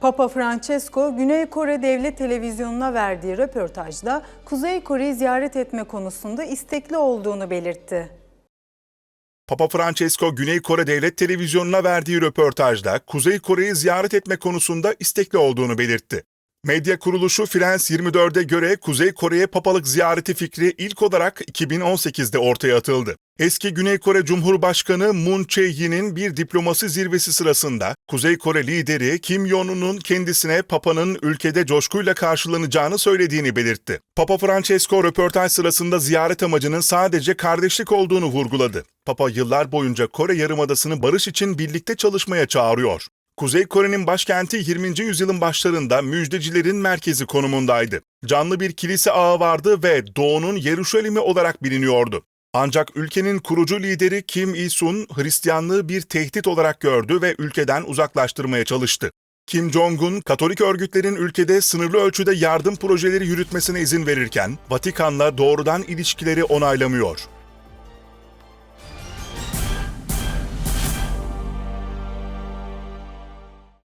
Papa Francesco, Güney Kore Devlet Televizyonu'na verdiği röportajda Kuzey Kore'yi ziyaret etme konusunda istekli olduğunu belirtti. Papa Francesco Güney Kore Devlet Televizyonu'na verdiği röportajda Kuzey Kore'yi ziyaret etme konusunda istekli olduğunu belirtti. Medya kuruluşu Frans 24'e göre Kuzey Kore'ye papalık ziyareti fikri ilk olarak 2018'de ortaya atıldı. Eski Güney Kore Cumhurbaşkanı Moon Jae-in'in bir diplomasi zirvesi sırasında Kuzey Kore lideri Kim Jong-un'un kendisine Papa'nın ülkede coşkuyla karşılanacağını söylediğini belirtti. Papa Francesco röportaj sırasında ziyaret amacının sadece kardeşlik olduğunu vurguladı. Papa yıllar boyunca Kore Yarımadası'nı barış için birlikte çalışmaya çağırıyor. Kuzey Kore'nin başkenti 20. yüzyılın başlarında müjdecilerin merkezi konumundaydı. Canlı bir kilise ağı vardı ve Doğu'nun Yeruşalim'i olarak biliniyordu. Ancak ülkenin kurucu lideri Kim Il-sung Hristiyanlığı bir tehdit olarak gördü ve ülkeden uzaklaştırmaya çalıştı. Kim Jong-un, Katolik örgütlerin ülkede sınırlı ölçüde yardım projeleri yürütmesine izin verirken, Vatikan'la doğrudan ilişkileri onaylamıyor.